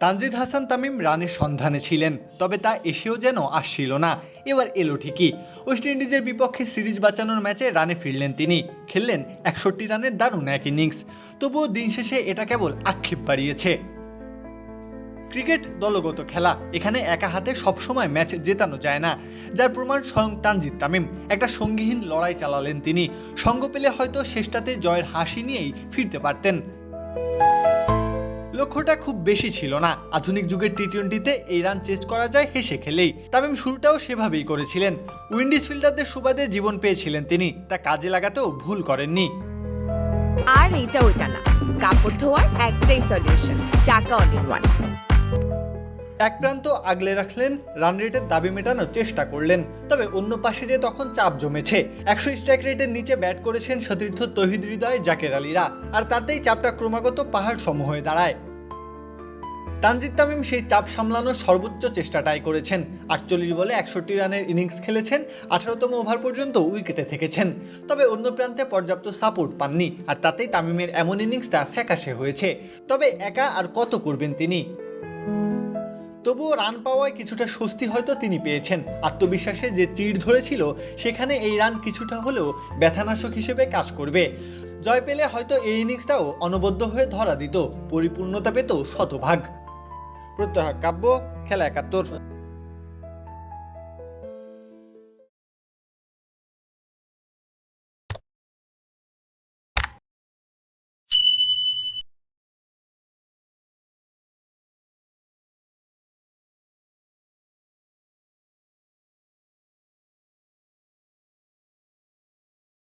তানজিদ হাসান তামিম রানের সন্ধানে ছিলেন, তবে তা এসেও যেন আসছিল না। এবার এলো ঠিকই। ওয়েস্ট ইন্ডিজের বিপক্ষে সিরিজ বাঁচানোর ম্যাচে রানে ফিরলেন তিনি। খেললেন একষট্টি রানের দারুণ এক ইনিংস। তবুও দিন শেষে এটা কেবল আক্ষেপ বাড়িয়েছে। ক্রিকেট দলগত খেলা। এখানে একা হাতে সবসময় ম্যাচ জেতানো যায় না, যার প্রমাণ স্বয়ং তানজিদ তামিম। একটা সঙ্গীহীন লড়াই চালালেন তিনি। সঙ্গ পেলে হয়তো শেষটাতে জয়ের হাসি নিয়েই ফিরতে পারতেন। লক্ষ্যটা খুব বেশি ছিল না। আধুনিক যুগের টি টোয়েন্টিতে এই রান চেস করা যায় হেসে খেলেই। তামিম শুরুটাও সেভাবেই করেছিলেন। উইন্ডিজ ফিল্ডারদের সুবাদে জীবন পেয়েছিলেন তিনি। তা কাজে লাগাতেও ভুল করেননি। আর এটা ওটা না। কাপড় ধোয়ার একটাই সলিউশন চাকা অল ইন ওয়ান এক প্রান্ত আগলে রাখলেন রান রেটের দাবি মেটানোর চেষ্টা করলেন। তবে অন্য পাশে যে তখন চাপ জমেছে একশো স্ট্রাইক রেটের নিচে ব্যাট করেছেন সতীর্থ তহিদ হৃদয় জাকের আলীরা। আর তাতেই চাপটা ক্রমাগত পাহাড় সম হয়ে দাঁড়ায়। তানজিদ তামিম সেই চাপ সামলানোর সর্বোচ্চ চেষ্টাটাই করেছেন। আটচল্লিশ বলে একষট্টি রানের ইনিংস খেলেছেন, আঠারোতম ওভার পর্যন্ত উইকেটে থেকেছেন। তবে অন্য প্রান্তে পর্যাপ্ত সাপোর্ট পাননি, আর তাতেই তামিমের এমন ইনিংসটা ফ্যাকাশে হয়েছে। তবে একা আর কত করবেন তিনি? তবুও রান পাওয়ায় কিছুটা স্বস্তি হয়তো তিনি পেয়েছেন। আত্মবিশ্বাসে যে চিড় ধরেছিল, সেখানে এই রান কিছুটা হলেও ব্যথানাশক হিসেবে কাজ করবে। জয় পেলে হয়তো এই ইনিংসটাও অনবদ্য হয়ে ধরা দিত। পরিপূর্ণতা পেত শতভাগ। প্রত্যহ কাব্য, খেলা একাত্তর।